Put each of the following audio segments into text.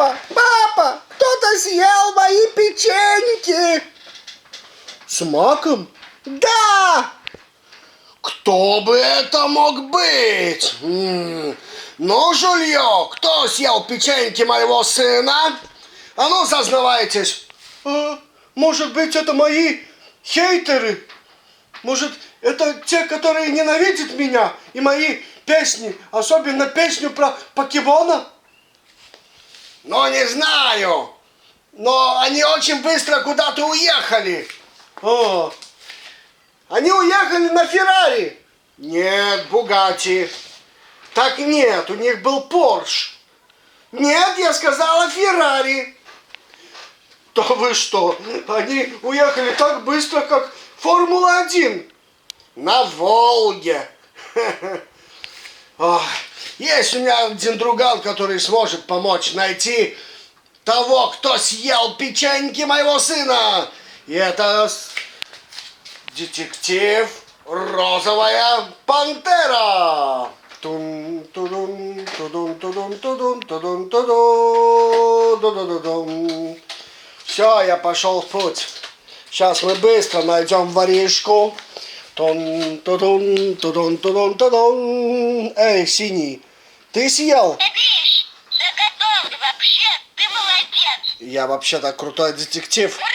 Папа, папа, кто-то съел мои печеньки. С маком? Да! Кто бы это мог быть? М, Ну, Жульё, кто съел печеньки моего сына? А ну, зазнавайтесь. А, может быть, это мои хейтеры? Может, это те, которые ненавидят меня и мои песни, особенно песню про покемона? Ну, не знаю. Но они очень быстро куда-то уехали. О, они уехали на Феррари. Нет, Бугати. Так нет, у них был Порш. Нет, я сказала Феррари. То вы что? Они уехали так быстро, как Формула-1. На Волге. Ох, Есть у меня один друган, который сможет помочь найти того, кто съел печеньки моего сына. И это детектив Розовая Пантера. Тун, тудун, тудун, тудун, тудун, тудун, тудун, тудун. Все, я пошел в путь. Сейчас мы быстро найдем воришку. Тун, тудун, тудун, тудун, тудун. Эй, синий, ты съел? Видишь, заготовки вообще, ты молодец. Я вообще-то крутой детектив. Ура,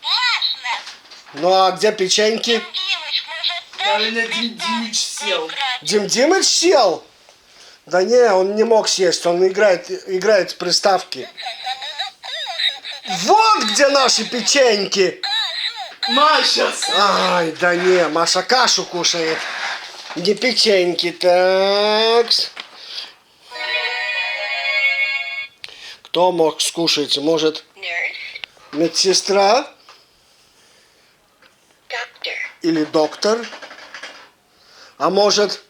классно. Ну а где печеньки? Димыч, может, Дим придет? Димыч съел. Брат, Дим Димыч сел? Да не, он не мог съесть, он играет, играет в приставки. Вот где наши печеньки. Маша! Ай, да не, Маша кашу кушает. Не печеньки, так. Кто мог скушать? Может, медсестра или доктор? А может,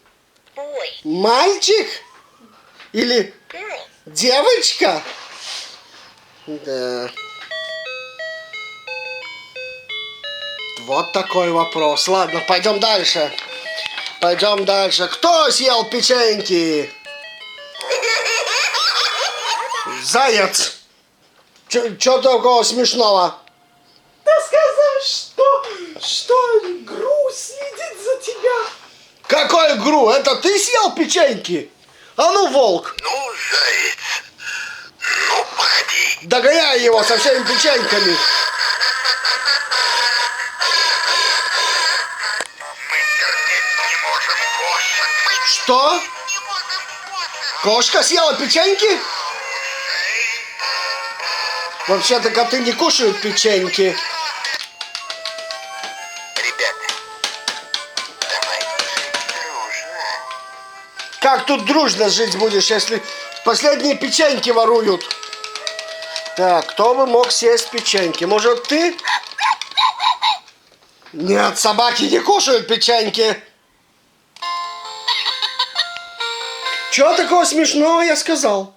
мальчик? Или девочка? Да. Вот такой вопрос. Ладно, пойдем дальше. Пойдем дальше. Кто съел печеньки? Заяц. Что такого смешного? Ты сказал, что, что груз следит за тебя. Какой гру? Это ты съел печеньки? А ну, волк, Ну, заяц, ну, погоди. догоняй его со всеми печеньками. Мы терпеть не можем кошек. Мы Что? не можем кошек. Кошка съела печеньки? Вообще-то коты не кушают печеньки. Ребята, давайте дружно. Как тут дружно жить будешь, если последние печеньки воруют? Так, кто бы мог съесть печеньки? Может, ты? Нет, собаки не кушают печеньки. Чего такого смешного я сказал?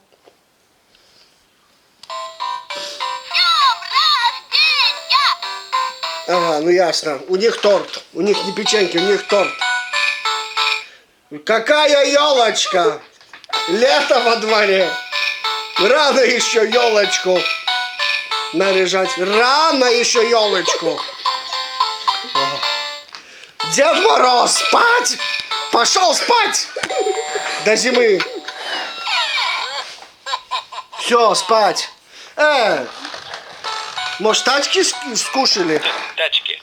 Ага, ну ясно. У них торт. У них не печеньки, у них торт. Какая елочка? Лето во дворе. Рано еще елочку наряжать. Рано еще елочку. Дед Мороз, спать! Пошел спать! До зимы. Все, спать. Э, может, тачки ск- скушали? Тачки.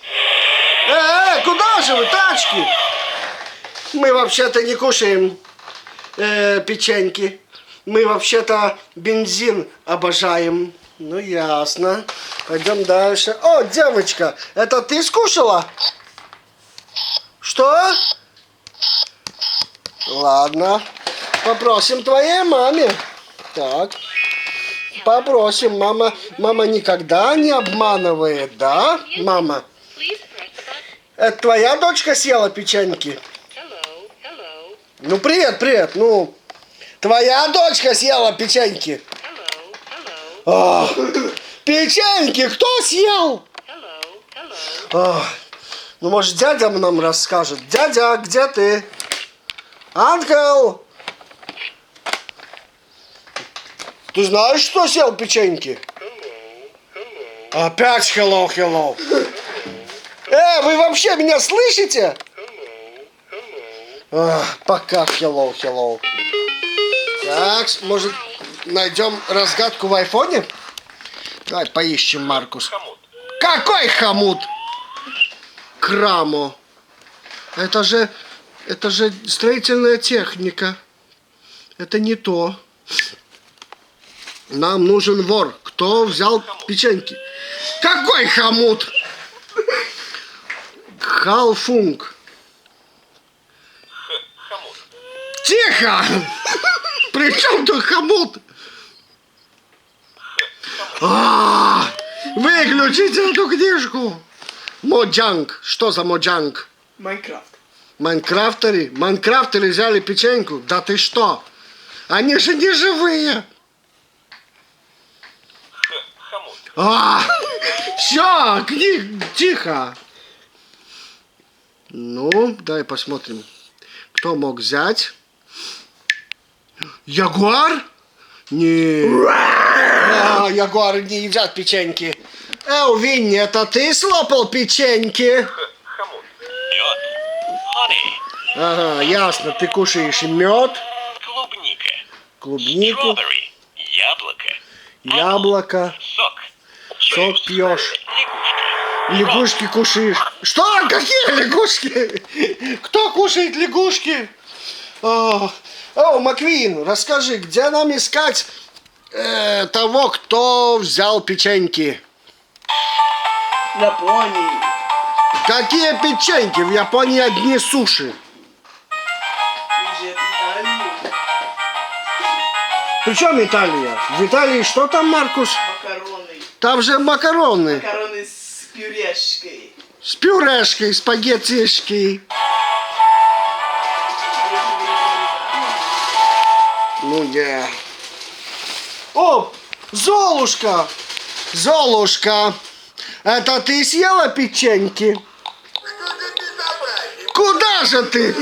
Э, э, куда же вы, тачки? Мы вообще-то не кушаем э, печеньки. Мы вообще-то бензин обожаем. Ну, ясно. Пойдем дальше. О, девочка, это ты скушала? Что? Ладно. Попросим твоей маме. Так. Попросим. Мама, мама никогда не обманывает, да, мама? Это твоя дочка съела печеньки? Ну, привет, привет. Ну, твоя дочка съела печеньки? А, печеньки кто съел? А, ну, может, дядя нам расскажет. Дядя, где ты? Анкл! Ты знаешь, кто съел печеньки? Опять hello, hello. Э, вы вообще меня слышите? А, пока hello, hello. Так, может, найдем разгадку в айфоне? Давай поищем, Маркус. Какой хомут? Крамо. Это же, это же строительная техника. Это не то. Нам нужен вор. Кто взял печеньки? Какой хомут? Халфунг. Тихо! При чем тут хомут? А, Выключите эту книжку! Моджанг. Что за моджанг? Майнкрафт. Майнкрафтеры? Майнкрафтеры взяли печеньку? Да ты что? Они же не живые. А, все, книг, тихо. Ну, дай посмотрим. Кто мог взять? Ягуар? Не. А, ягуары не едят печеньки. Эй, Винни, это ты слопал печеньки? Ага, ясно, ты кушаешь мед, Клубника. клубнику. Яблоко. яблоко, Сок. Сок пьешь, лягушки кушаешь. Что? Какие лягушки? Кто кушает лягушки? О, о, Маквин, расскажи, где нам искать э, того, кто взял печеньки? Японии. Какие печеньки? В Японии одни суши. Причем Италия? В Италии что там, Маркус? Там же макароны. Макароны с пюрешкой. С пюрешкой, спагеттишки. Ну, я. О, Золушка! Золушка! Это ты съела печеньки? Куда же ты?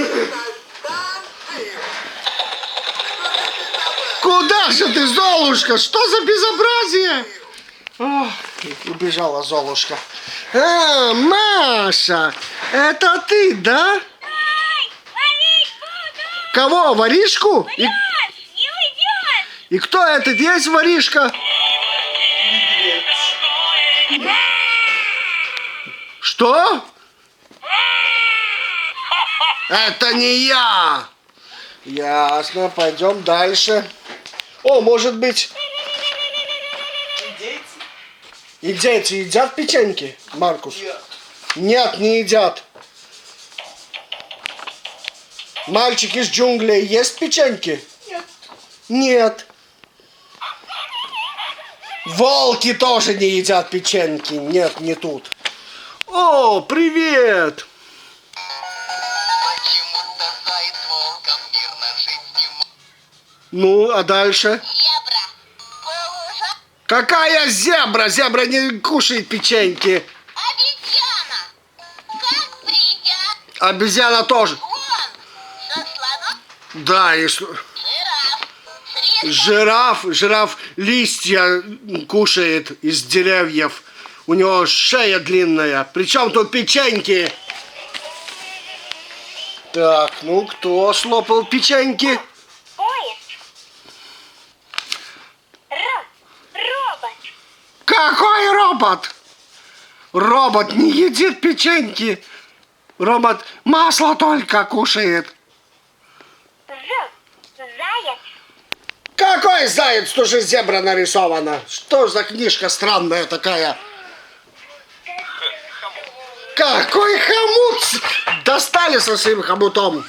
Куда же ты, Золушка? Что за безобразие? Ох, убежала Золушка. А, Маша, это ты, да? Кого, воришку? И, и кто этот есть воришка? Что? Это не я. Ясно, пойдем дальше. О, может быть, и дети едят печеньки, Маркус? Нет. Нет, не едят. Мальчик из джунглей ест печеньки? Нет. Нет. Волки тоже не едят печеньки. Нет, не тут. О, привет! Почему-то заяц волком мирно жить не может. Ну, а дальше? Какая зебра? Зебра не кушает печеньки. Обезьяна. Как придет Обезьяна тоже. он Да, и жираф, жираф листья кушает из деревьев. У него шея длинная. Причем тут печеньки? Так, ну кто слопал печеньки? Поезд. Ро- робот. Какой робот? Робот не едит печеньки. Робот масло только кушает. Заяц. Какой заяц? Тут же зебра нарисована. Что за книжка странная такая? Какой хомут? Достали со своим хомутом.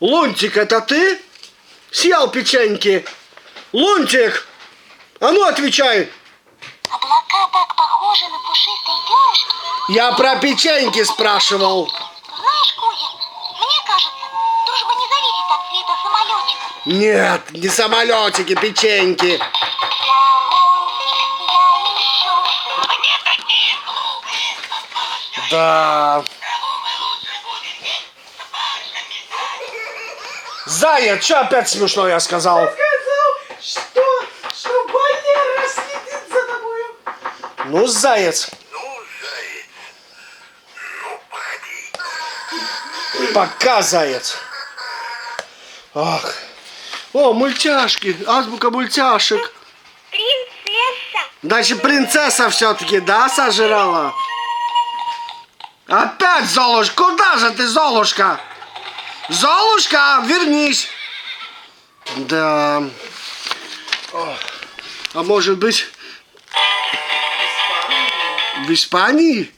Лунтик, это ты? Съел печеньки? Лунтик, а ну отвечай. Я про печеньки спрашивал. Знаешь, Кузя, мне кажется, дружба не зависит от цвета самолетика. Нет, не самолетики, печеньки. Да. Заяц, что опять смешно я сказал? Сказал, что, что больные расследит за тобою. Ну, заяц. Пока, заяц. Ах. О, мультяшки. Азбука мультяшек. Принцесса. Значит, принцесса все-таки, да, сожрала? Опять, Золушка? Куда же ты, Золушка? Золушка, вернись. Да. О, А может быть, в Испании?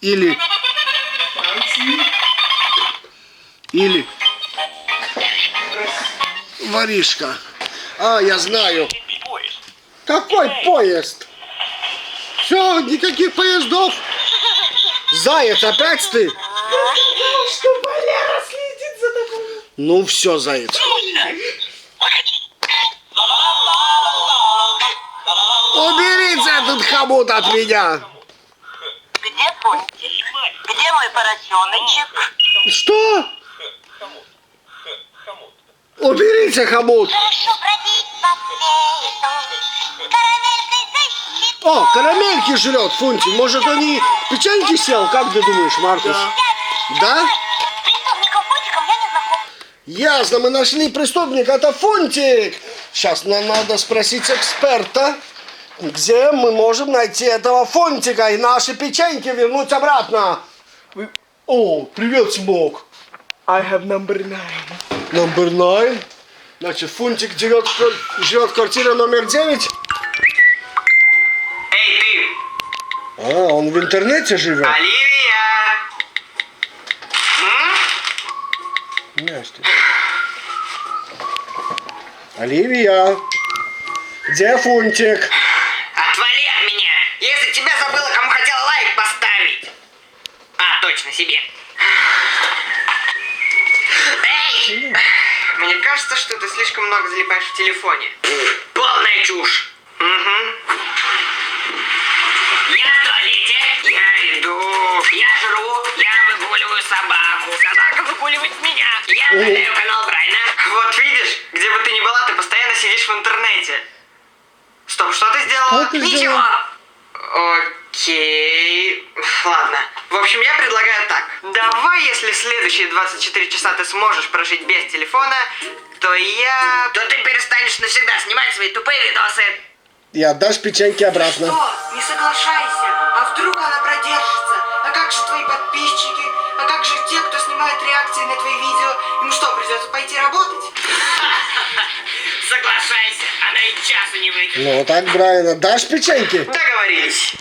Или... Или... Воришка. А, я знаю. Какой поезд? Все, никаких поездов. Заяц, опять ты? Что Валера следит за тобой. Ну все, заяц. Уберите этот хомут от меня. Где Фунтик? Где мой поросеночек? Что? Уберите хомут. О, карамельки жрет Фунтик. Может, он и печеньки сел? Как ты думаешь, Маркус? Да? Знаком. Ясно, мы нашли преступника, это Фунтик. Сейчас нам надо спросить эксперта, где мы можем найти этого Фунтика и наши печеньки вернуть обратно. О, привет, Смок. I have number nine. Номер 9. Значит, Фунтик живет, живет в квартире номер 9. Эй, ты! А, он в интернете живет. Оливия! М? Настя. Оливия. Где Фунтик? Отвали от меня! Я из-за тебя забыла, кому хотела лайк поставить! А, точно, себе. Эй! Мне кажется, что ты слишком много залипаешь в телефоне. Полная чушь. Угу. Я в туалете. Я иду. Я жру. Я выгуливаю собаку. Собака выгуливает меня. Я удаляю канал Брайна. Вот видишь, где бы ты ни была, ты постоянно сидишь в интернете. Стоп, что ты сделала? Что ты Ничего. сделала? Окей. Ладно. В общем, я предлагаю так. Давай, если следующие 24 часа ты сможешь прожить без телефона, то я... То ты перестанешь навсегда снимать свои тупые видосы. И отдашь печеньки обратно. Что? Не соглашайся. А вдруг она продержится? А как же твои подписчики? А как же те, кто снимает реакции на твои видео? Им что, придется пойти работать? Соглашайся, она и часу не выйдет. Ну так, Брайан, отдашь печеньки? Договорились.